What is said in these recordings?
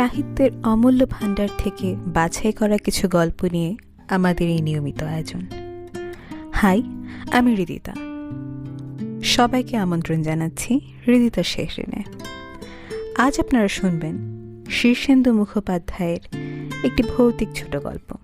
সাহিত্যের অমূল্য ভাণ্ডার থেকে বাছাই করা কিছু গল্প নিয়ে আমাদের এই নিয়মিত আয়োজন। হাই, আমি হৃদিতা। সবাইকে আমন্ত্রণ জানাচ্ছি হৃদিতা শেখরিনে আজ আপনারা শুনবেন শীর্ষেন্দু মুখোপাধ্যায়ের একটি ভৌতিক ছোট গল্প।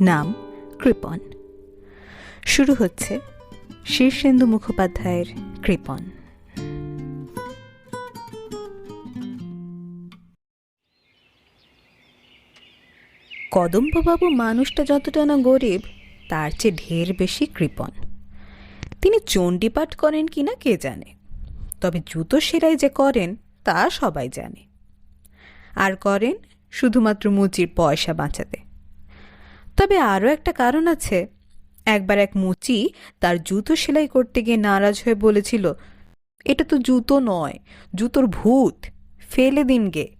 নাম কৃপন। শুরু হচ্ছে শীর্ষেন্দু মুখোপাধ্যায়ের কৃপন। কদম্ববাবু মানুষটা যতটা না গরিব, তার চেয়ে ঢের বেশি কৃপণ। তিনি চণ্ডীপাঠ করেন কিনা কে জানে? তবে জুতো সেলাই যে করেন, তা সবাই জানে। আর করেন শুধুমাত্র মুচির পয়সা বাঁচাতে। তবে আরও একটা কারণ আছে। একবার এক মুচি তার জুতো সেলাই করতে গিয়ে নারাজ হয়ে বলেছিল, এটা তো জুতো নয়, জুতোর ভূত, ফেলে দিন গে।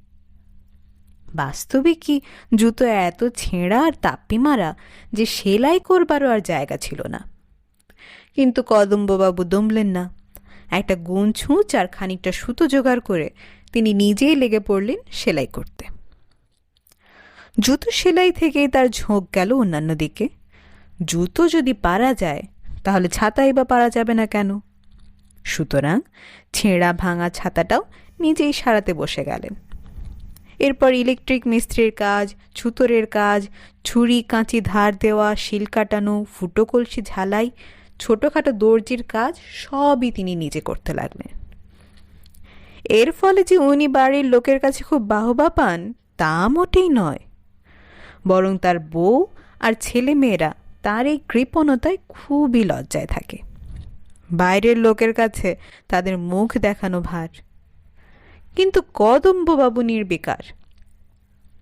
বাস্তবে কি জুতো এত ছেঁড়া আর তাপ্পি মারা যে সেলাই করবারও আর জায়গা ছিল না? কিন্তু কদম্ববাবু দমলেন না। একটা গুণ ছুঁচ আর খানিকটা সুতো জোগাড় করে তিনি নিজেই লেগে পড়লেন সেলাই করতে। জুতো সেলাই থেকেই তার ঝোঁক গেল অন্যান্য দিকে। জুতো যদি পারা যায়, তাহলে ছাতাই বা পারা যাবে না কেন? সুতরাং ছেঁড়া ভাঙা ছাতাটাও নিজেই সারাতে বসে গেলেন। এরপর ইলেকট্রিক মিস্ত্রির কাজ, ছুতরের কাজ, ছুরি, কাঁচি, ধার দেওয়া, শিল কাটানো, ফুটো কলসি ঝালাই, ছোটোখাটো দর্জির কাজ সবই তিনি নিজে করতে লাগলেন। এর ফলে যে উনি বাড়ির লোকের কাছে খুব বাহবা পান, তা মোটেই নয়। বরং তার বউ আর ছেলে মেয়েরা তার এই কৃপণতায় খুবই লজ্জায় থাকে। বাইরের লোকের কাছে তাদের মুখ দেখানো ভার। কিন্তু কদম্ববাবু নির্বিকার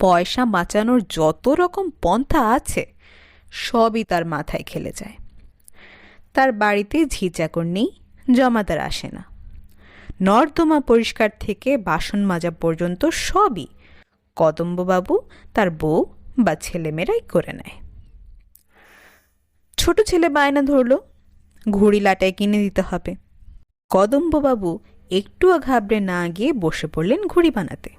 পয়সা বাঁচানোর যত রকম পন্থা আছে, সবই তার মাথায় খেলে যায়। তার বাড়িতে ঝিচাকর নেই, জমাদার আসে না। নর্দমা পরিষ্কার থেকে বাসন মাজা পর্যন্ত সবই কদম্ববাবু তার বউ বা ছেলেমেয়েরাই করে নেয়। ছোট ছেলে বায়না ধরল, ঘুড়ি লাটায় কিনে দিতে হবে। কদম্ববাবু একটুও ঘাবড়ে না গিয়ে বসে পড়লেন ঘুড়ি বানাতে।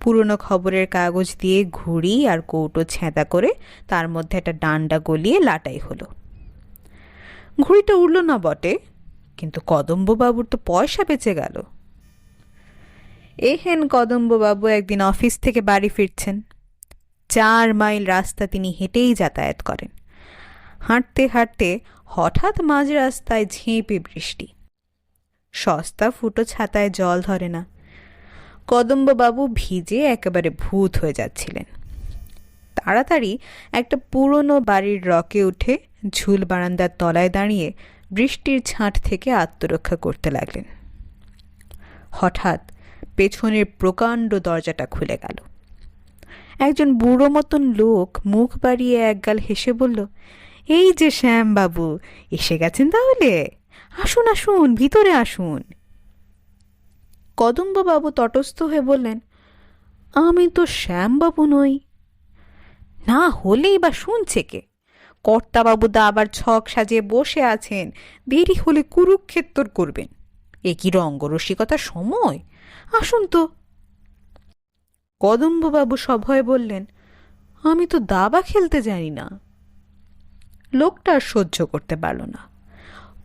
পুরনো খবরের কাগজ দিয়ে ঘুড়ি আর কৌটো ছেঁদা করে তার মধ্যে একটা ডান্ডা গলিয়ে লাটাই হলো। ঘুড়িটা উড়ল না বটে, কিন্তু কদম্ববাবুর তো পয়সা বেঁচে গেল। এহেন কদম্ববাবু একদিন অফিস থেকে বাড়ি ফিরছেন। চার মাইল রাস্তা তিনি হেঁটেই যাতায়াত করেন। হাঁটতে হাঁটতে হঠাৎ মাঝ রাস্তায় ঝেঁপে বৃষ্টি। সস্তা ফুটো ছাতায় জল ধরে না। কদম্ববাবু ভিজে একেবারে ভূত হয়ে যাচ্ছিলেন। তাড়াতাড়ি একটা পুরনো বাড়ির রকে উঠে ঝুল বারান্দার তলায় দাঁড়িয়ে বৃষ্টির ছাঁট থেকে আত্মরক্ষা করতে লাগলেন। হঠাৎ পেছনের প্রকাণ্ড দরজাটা খুলে গেল। একজন বুড়ো মতন লোক মুখ বাড়িয়ে একগাল হেসে বলল, এই যে শ্যামবাবু, এসে গেছেন তাহলে? আসুন আসুন, ভিতরে আসুন। কদম্ববাবু তটস্থ হয়ে বললেন, আমি তো শ্যামবাবু নই। না হলেই বা শুনছে কে? কর্তাবাবুদা আবার ছক সাজিয়ে বসে আছেন, দেরি হলে কুরুক্ষেত্তর করবেন। এ কি রঙ্গরসিকতার সময়? আসুন তো। কদম্ববাবু সভয়ে বললেন, আমি তো দাবা খেলতে জানি না। লোকটা সহ্য করতে পারল না।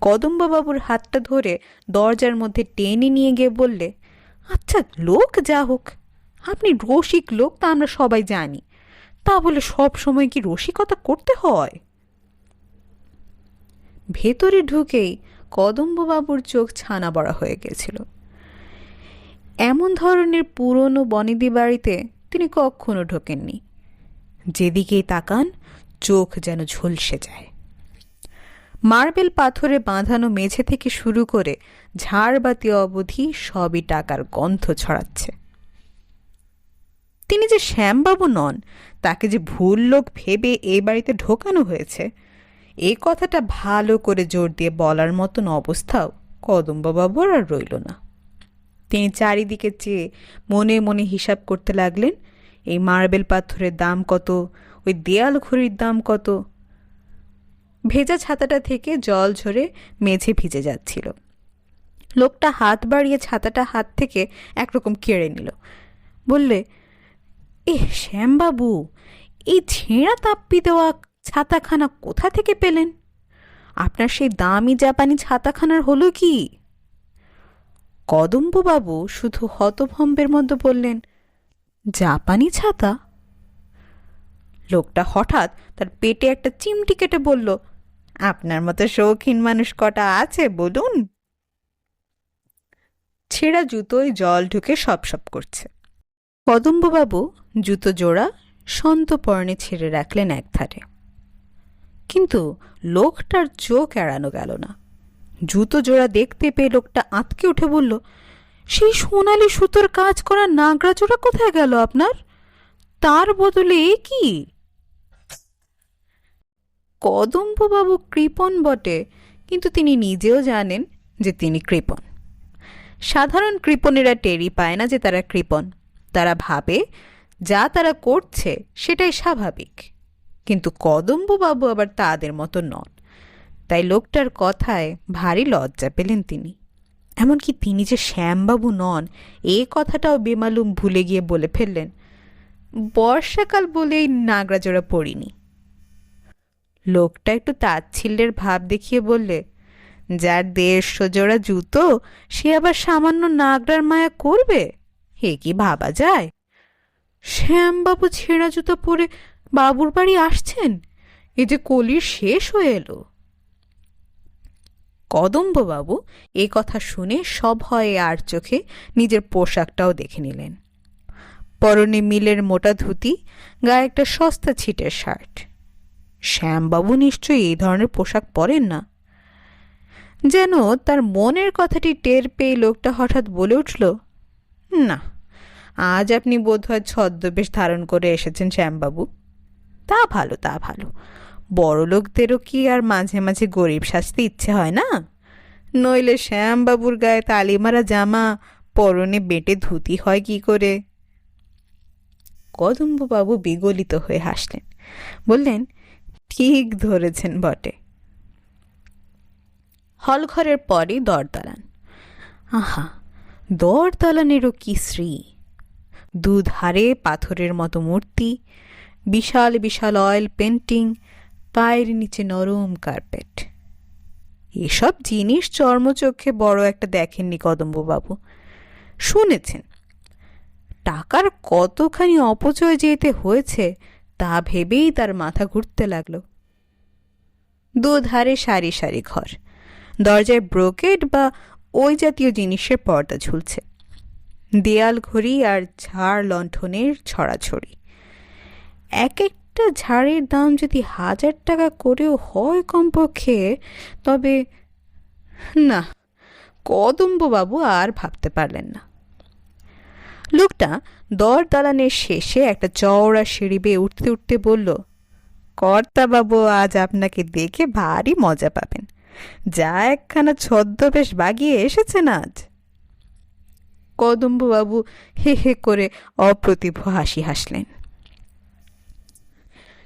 কদম্ববাবুর হাতটা ধরে দরজার মধ্যে টেনে নিয়ে গিয়ে বললে আচ্ছা লোক যা হোক, আপনি রসিক লোক তা আমরা সবাই জানি। তা বলে সব সময় কি রসিকতা করতে হয়? ভেতরে ঢুকেই কদম্ববাবুর চোখ ছানা বড়া হয়ে গেছিল। এমন ধরনের পুরনো বনেদি বাড়িতে তিনি কখনো ঢোকেননি। যেদিকেই তাকান, চোখ যেন ঝলসে যায়। মার্বেল পাথরে বাঁধানো মেঝে থেকে শুরু করে ঝাড়বাতি অবধি সবই টাকার গন্ধ ছড়াচ্ছে। তিনি যে শ্যামবাবু নন, তাকে যে ভুল লোক ভেবে এই বাড়িতে ঢোকানো হয়েছে এই কথাটা ভালো করে জোর দিয়ে বলার মতন অবস্থাও কদম্ববাবুর আর রইল না। তিনি চারিদিকে চেয়ে মনে মনে হিসাব করতে লাগলেন, এই মার্বেল পাথরের দাম কত, ওই দেয়াল ঘড়ির দাম কত ভেজা ছাতাটা থেকে জল ঝরে মেঝে ভিজে যাচ্ছিল। লোকটা হাত বাড়িয়ে ছাতাটা হাত থেকে একরকম কেড়ে নিল। বললে এ শ্যামবাবু, এই ছেঁড়া তাপ্পি দেওয়া ছাতাখানা কোথা থেকে পেলেন? আপনার সেই দামি জাপানি ছাতাখানার হলো কি? কদম্ববাবু শুধু হতভম্বের মতো বললেন, জাপানি ছাতা? লোকটা হঠাৎ তার পেটে একটা চিমটি কেটে বলল, আপনার মতো শৌখিন মানুষ কটা আছে, বলুন? ছেঁড়া জুতোয় জল ঢুকে সপ সপ করছে। কদম্ববাবু জুতো জোড়া সন্তপর্ণে ছেড়ে রাখলেন একধারে। কিন্তু লোকটার চোখ এড়ানো গেল না। জুতো জোড়া দেখতে পেয়ে লোকটা আঁতকে উঠে বলল, সেই সোনালি সুতোর কাজ করা নাগরা জোড়া কোথায় গেল আপনার? তার বদলে এ কি? কদম্ববাবু কৃপণ বটে, কিন্তু তিনি নিজেও জানেন যে তিনি কৃপণ। সাধারণ কৃপণেরা টেরি পায় না যে তারা কৃপণ। তারা ভাবে, যা তারা করছে সেটাই স্বাভাবিক। কিন্তু কদম্ববাবু আবার তাদের মতো নন। তাই লোকটার কথায় ভারী লজ্জা পেলেন তিনি। এমনকি তিনি যে শ্যামবাবু নন, এ কথাটাও বেমালুম ভুলে গিয়ে বলে ফেললেন, বর্ষাকাল বলেই নাগরাজোড়া পড়িনি। লোকটা একটু তাচ্ছিল্যের ভাব দেখিয়ে বললে, যার দেড়শো জোড়া জুতো, সে আবার সামান্য নাগরার মায়া করবে? হে কি ভাবা যায়? শ্যামবাবু ছেঁড়া জুতো পরে বাবুর বাড়ি আসছেন? এ যে কলির শেষ হয়ে এলো। কদম্ববাবু এ কথা শুনে সভয়ে আর চোখে নিজের পোশাকটাও দেখে নিলেন। পরনে মিলের মোটা ধুতি, গায়ে একটা সস্তা ছিটের শার্ট। শ্যামবাবু নিশ্চয়ই এই ধরনের পোশাক পরেন না। যেন তার মনের কথাটি টের পেয়ে লোকটা হঠাৎ বলে উঠল, না, আজ আপনি বোধহয় ছদ্মবেশ ধারণ করে এসেছেন শ্যামবাবু। তা ভালো তা ভালো। বড় লোকদেরও কি আর মাঝে মাঝে গরিব সাজতে ইচ্ছে হয় না? নইলে শ্যামবাবুর গায়ে তালিমারা জামা পরনে বেটে ধুতি হয় কি করে? কদম্ববাবু বিগলিত হয়ে হাসলেন। বললেন ঠিক ধরেছেন বটে। হলঘরের পরই দরদালান। আহা, দরদালানেরও কি শ্রী দুধারে পাথরের মতো মূর্তি, বিশাল বিশাল অয়েল পেন্টিং, পায়ের নিচে নরম কার্পেট। এসব জিনিস চর্মচক্ষে বড় একটা দেখেননি কদম্ববাবু। শুনেছেন, টাকার কতখানি অপচয় যেতে হয়েছে তা ভেবেই তার মাথা ঘুরতে লাগল। দুধারে সারি সারি ঘর। দরজায় ব্রোকেড বা ওই জাতীয় জিনিসের পর্দা ঝুলছে। দেয়াল ঘড়ি আর ঝাড় লণ্ঠনের ছড়াছড়ি। এক একটা ঝাড়ের দাম যদি হাজার টাকা করেও হয় কমপক্ষে, তবে না, কদম্ববাবু আর ভাবতে পারলেন না। লোকটা দর দালানের শেষে একটা চওড়া সিঁড়ি বেয়ে উঠতে উঠতে বলল, কর্তাবাবু, আজ আপনাকে দেখে ভারী মজা পাবেন। যা একখানা ছদ্মবেশ বাগিয়ে এসেছেন আজ। কদম্ববাবু হে হে করে অপ্রতিভ হাসি হাসলেন।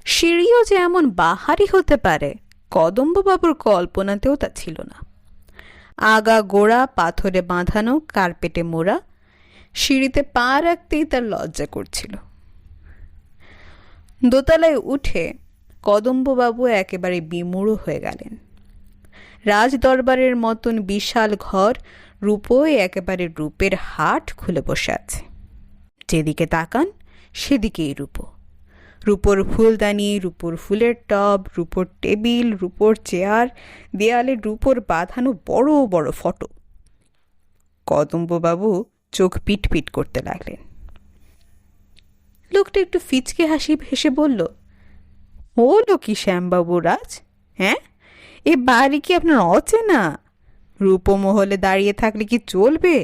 সিঁড়িও যে এমন বাহারি হতে পারে, কদম্ববাবুর কল্পনাতেও তা ছিল না। আগা গোড়া, পাথরে বাঁধানো, কার্পেটে মোড়া সিঁড়িতে পা রাখতেই তার লজ্জা করছিল। দোতলায় উঠে কদম্ববাবু একেবারে বিমূঢ় হয়ে গেলেন। রাজদরবারের মতন বিশাল ঘর রূপোয় একেবারে রূপের হাট খুলে বসে আছে। যেদিকে তাকান, সেদিকেই রূপো। রূপোর ফুলদানি, রূপোর ফুলের টব, রূপোর টেবিল, রূপোর চেয়ার, দেয়ালে রূপোর বাঁধানো বড় বড় ফটো। কদম্ববাবু চোখ পিট পিট করতে লাগলেন। লোকটা একটু ফিচকে হাসি, হেসে বলল, হলো কি শ্যামবাবু রাজ? হ্যাঁ? এ বাড়ি কি আপনার অচেনা? রূপমহলে দাঁড়িয়ে থাকলে কি চলবে?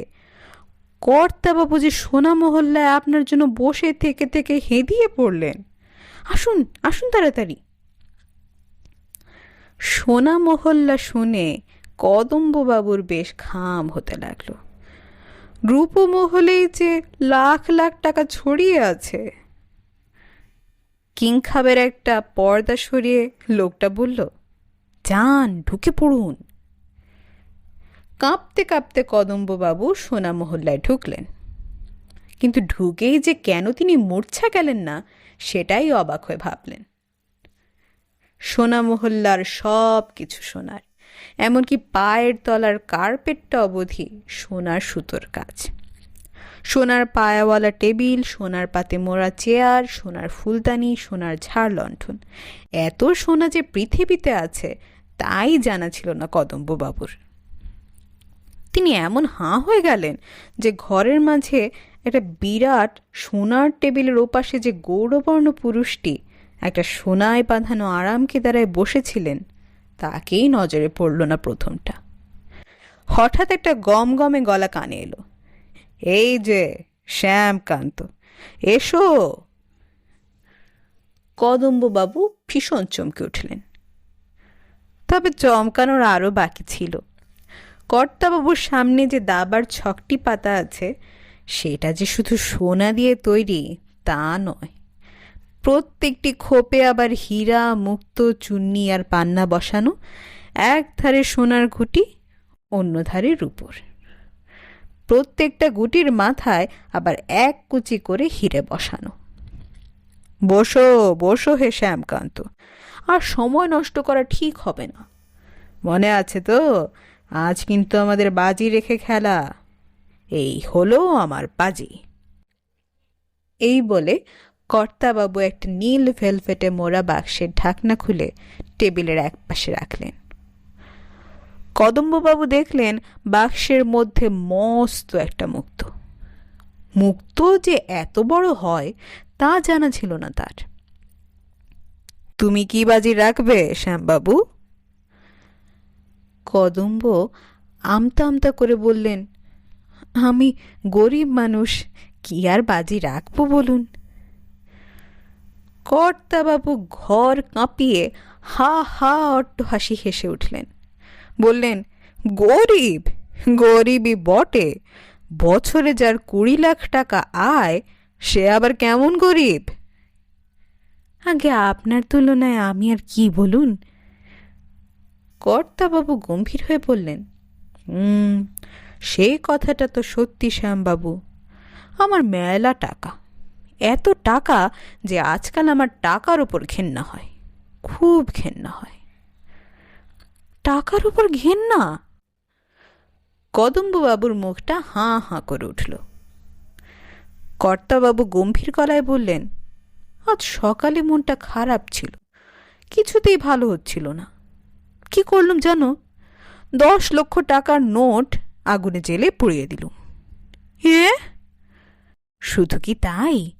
কর্তাবাবু যে সোনা মহল্লায় আপনার জন্য বসে থেকে থেকে হেঁদিয়ে পড়লেন। আসুন আসুন তাড়াতাড়ি। সোনা মহল্লা শুনে কদম্ববাবুর বেশ ঘাম হতে লাগল। রূপমহলেই যে লাখ লাখ টাকা ছড়িয়ে আছে। কিংখাবের একটা পর্দা সরিয়ে লোকটা বলল, যান, ঢুকে পড়ুন। কাঁপতে কাঁপতে কদম্ববাবু সোনা মহল্লায় ঢুকলেন। কিন্তু ঢুকেই যে কেন তিনি মূর্ছা গেলেন না, সেটাই অবাক হয়ে ভাবলেন। সোনা মহল্লার সব কিছু সোনার। এমনকি পায়ের তলার কার্পেটটা অবধি সোনার সুতোর কাজ। সোনার পায়াওয়ালা টেবিল, সোনার পাতে মোড়া চেয়ার, সোনার ফুলদানি, সোনার ঝাড় লণ্ঠন। এত সোনা যে পৃথিবীতে আছে, তাই জানা ছিল না কদম্ববাবুর। তিনি এমন হাঁ হয়ে গেলেন যে ঘরের মাঝে একটা বিরাট সোনার টেবিলের ওপাশে যে গৌরবর্ণ পুরুষটি একটা সোনায় বাঁধানো আরামকে দ্বারায় বসেছিলেন তাকেই নজরে পড়ল না প্রথমটা। হঠাৎ একটা গম গমে গলা কানে এলো। এই যে, শ্যামকান্ত, এসো। কদম্ববাবু ভীষণ চমকে উঠলেন। তবে চমকানোর আরও বাকি ছিল। কর্তাবাবুর সামনে যে দাবার ছকটি পাতা আছে, সেটা যে শুধু সোনা দিয়ে তৈরি, তা নয়। প্রত্যেকটি খোপে আবার হীরা, মুক্ত চুন্নি আর পান্না বসানো, এক ধারে সোনার ঘুটি, অন্য ধারে রূপোর। প্রত্যেকটা গুটির মাথায় আবার এক কুচি করে হিরে বসানো। বসো বসো হে শ্যামকান্ত, আর সময় নষ্ট করা ঠিক হবে না। মনে আছে তো, আজ কিন্তু আমাদের বাজি রেখে খেলা। এই হলো আমার বাজি। এই বলে কর্তাবাবু একটা নীল ভেলভেটে মোড়া বাক্সের ঢাকনা খুলে টেবিলের এক পাশে রাখলেন। কদম্ববাবু দেখলেন বাক্সের মধ্যে মস্ত একটা মুক্ত। মুক্ত যে এত বড় হয়, তা জানা ছিল না তার। তুমি কি বাজি রাখবে, শ্যামবাবু? কদম্ব আমতা আমতা করে বললেন, আমি গরিব মানুষ, কি আর বাজি রাখব বলুন? কর্তাবাবু ঘর কাঁপিয়ে হা হা অট্ট হাসি হেসে উঠলেন। বললেন, গরিব, গরিবই বটে। বছরে যার কুড়ি লাখ টাকা আয়, সে আবার কেমন গরিব? আগে আপনার তুলনায় আমি আর কি বলুন? কর্তাবাবু গম্ভীর হয়ে বললেন সেই কথাটা তো সত্যি, শ্যামবাবু। আমার মেলা টাকা এত টাকা যে আজকাল আমার টাকার ওপর ঘেন্না হয়। খুব ঘেন্না হয়। টাকার উপর ঘেন্না? কদম্ববাবুর মুখটা হাঁ হাঁ করে উঠল। কর্তাবাবু গম্ভীর গলায় বললেন, আজ সকালে মনটা খারাপ ছিল। কিছুতেই ভালো হচ্ছিল না। কি করলাম জানো? দশ লক্ষ টাকার নোট আগুনে জেলে পুড়িয়ে দিলুম। এ? শুধু কি তাই?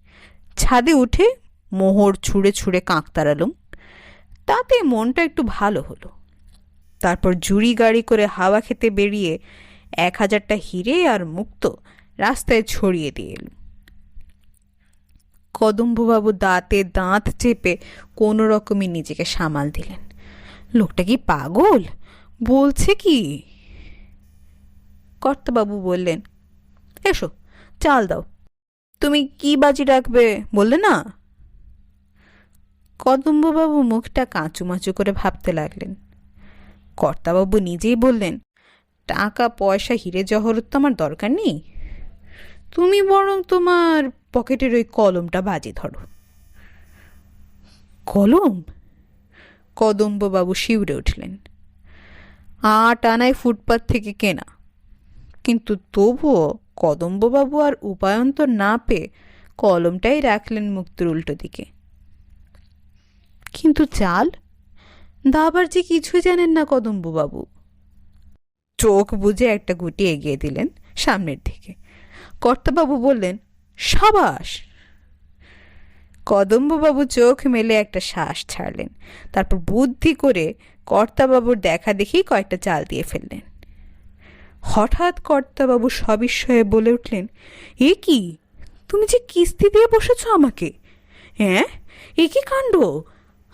ছাদে উঠে মোহর ছুঁড়ে ছুঁড়ে কাঁক তাড়ালুম। তাতে মনটা একটু ভালো হলো। তারপর জুড়ি গাড়ি করে হাওয়া খেতে বেরিয়ে এক হাজারটা হিরে আর মুক্ত রাস্তায় ছড়িয়ে দিয়ে এলুম। কদম্ববাবু দাঁতে দাঁত চেপে কোনো রকমই নিজেকে সামাল দিলেন। লোকটা কি পাগল? বলছে কি? কর্তাবাবু বললেন, এসো, চাল দাও। তুমি কি বাজি রাখবে? বললে না। কদম্ববাবু মুখটা কাঁচুমাচু করে ভাবতে লাগলেন। কর্তাবাবু নিজেই বললেন, টাকা, পয়সা, হিরে জহরত তো আমার দরকার নেই। তুমি বরং তোমার পকেটের ওই কলমটা বাজি ধরো। কলম? কদম্ববাবু শিউরে উঠলেন। আট আনায় ফুটপাত থেকে কেনা। কিন্তু তবুও কদম্ববাবু আর উপায়ন্তর না পেয়ে কলমটাই রাখলেন মুক্তর উল্টো দিকে। কিন্তু চাল? দাবার যে কিছুই জানেন না কদম্ববাবু। চোখ বুঝে একটা গুটি এগিয়ে দিলেন সামনের দিকে। কর্তাবাবু বললেন, সাবাস! কদম্ববাবু চোখ মেলে একটা শ্বাস ছাড়লেন। তারপর বুদ্ধি করে কর্তাবাবুর দেখা দেখি কয়েকটা চাল দিয়ে ফেললেন। হঠাৎ কর্তাবাবু সবিস্ময়ে বলে উঠলেন, এ কি? তুমি যে কিস্তি দিয়ে বসেছ আমাকে? হ্যাঁ? এ কি কাণ্ড?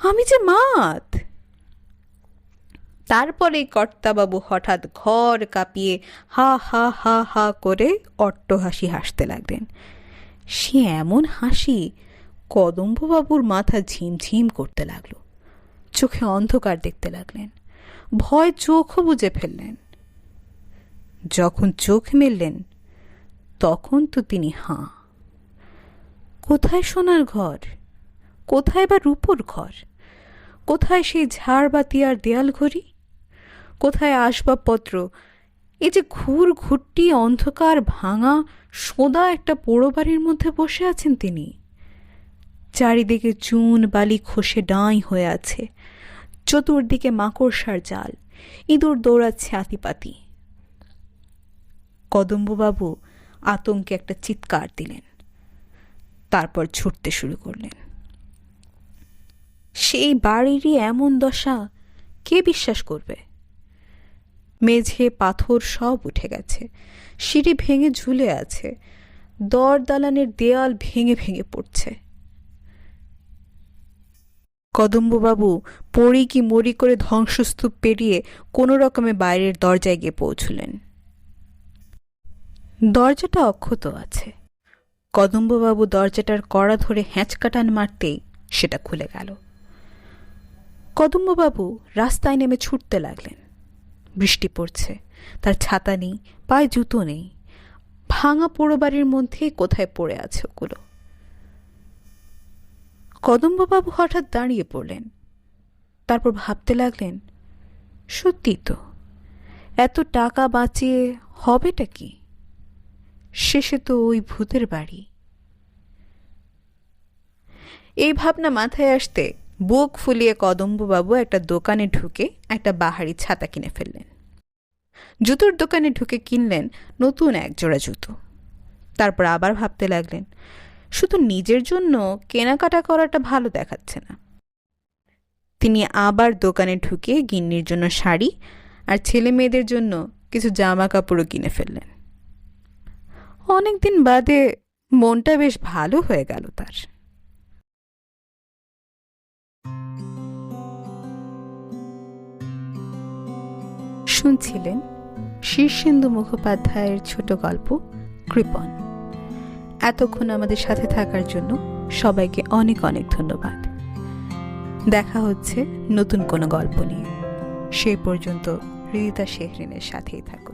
আমি যে মাত! তারপরে কর্তাবাবু হঠাৎ ঘর কাঁপিয়ে হা হা হা হা করে অট্ট হাসি হাসতে লাগলেন। সে এমন হাসি, কদম্ববাবুর মাথা ঝিমঝিম করতে লাগল। চোখে অন্ধকার দেখতে লাগলেন। ভয় চোখও বুঝে ফেললেন। যখন চোখ মেললেন, তখন তো তিনি হাঁ। কোথায় সোনার ঘর? কোথায় বা রূপোর ঘর? কোথায় সেই ঝাড়বাতি আর দেয়াল ঘড়ি? কোথায় আসবাবপত্র? এই যে ঘুর ঘুরটি অন্ধকার, ভাঙা, সোদা একটা পোড়ো বাড়ির মধ্যে বসে আছেন তিনি। চারিদিকে চুন, বালি, খসে ডাঁই হয়ে আছে। চতুর্দিকে মাকড়সার জাল। ইঁদুর দৌড়াচ্ছে আতিপাতি। কদম্ববাবু আতঙ্কে একটা চিৎকার দিলেন। তারপর ছুটতে শুরু করলেন। সেই বাড়িরই এমন দশা কে বিশ্বাস করবে? মেঝে পাথর সব উঠে গেছে, সিঁড়ি ভেঙে ঝুলে আছে দর দালানের দেয়াল ভেঙে ভেঙে পড়ছে। কদম্ববাবু পড়ি কি মরি করে ধ্বংসস্তূপ পেরিয়ে কোনো রকমে বাইরের দরজায় গিয়ে পৌঁছলেন। দরজাটা অক্ষত আছে। কদম্ববাবু দরজাটার কড়া ধরে হ্যাঁচকাটান মারতেই সেটা খুলে গেল। কদম্ববাবু রাস্তায় নেমে ছুটতে লাগলেন। বৃষ্টি পড়ছে, তার ছাতা নেই, পায়ে জুতো নেই। ভাঙা পোড়ো বাড়ির মধ্যে কোথায় পড়ে আছে ওগুলো? কদম্ববাবু হঠাৎ দাঁড়িয়ে পড়লেন। তারপর ভাবতে লাগলেন সত্যি তো, এত টাকা বাঁচিয়ে হবেটা কি? শেষে তো ওই ভূতের বাড়ি। এই ভাবনা মাথায় আসতে বুক ফুলিয়ে কদম্ববাবু একটা দোকানে ঢুকে একটা বাহারি ছাতা কিনে ফেললেন। জুতোর দোকানে ঢুকে কিনলেন নতুন এক জোড়া জুতো। তারপর আবার ভাবতে লাগলেন, শুধু নিজের জন্য কেনাকাটা করাটা ভালো দেখাচ্ছে না। তিনি আবার দোকানে ঢুকে গিন্নির জন্য শাড়ি আর ছেলে মেয়েদের জন্য কিছু জামা কাপড়ও কিনে ফেললেন। অনেকদিন বাদে মনটা বেশ ভালো হয়ে গেল তার। শুনছিলেন শীর্ষেন্দু মুখোপাধ্যায়ের ছোট গল্প, কৃপন। এতক্ষণ আমাদের সাথে থাকার জন্য সবাইকে অনেক অনেক ধন্যবাদ। দেখা হচ্ছে নতুন কোনো গল্প নিয়ে। সেই পর্যন্ত হৃদিতা শেহরিনের সাথেই থাকুন।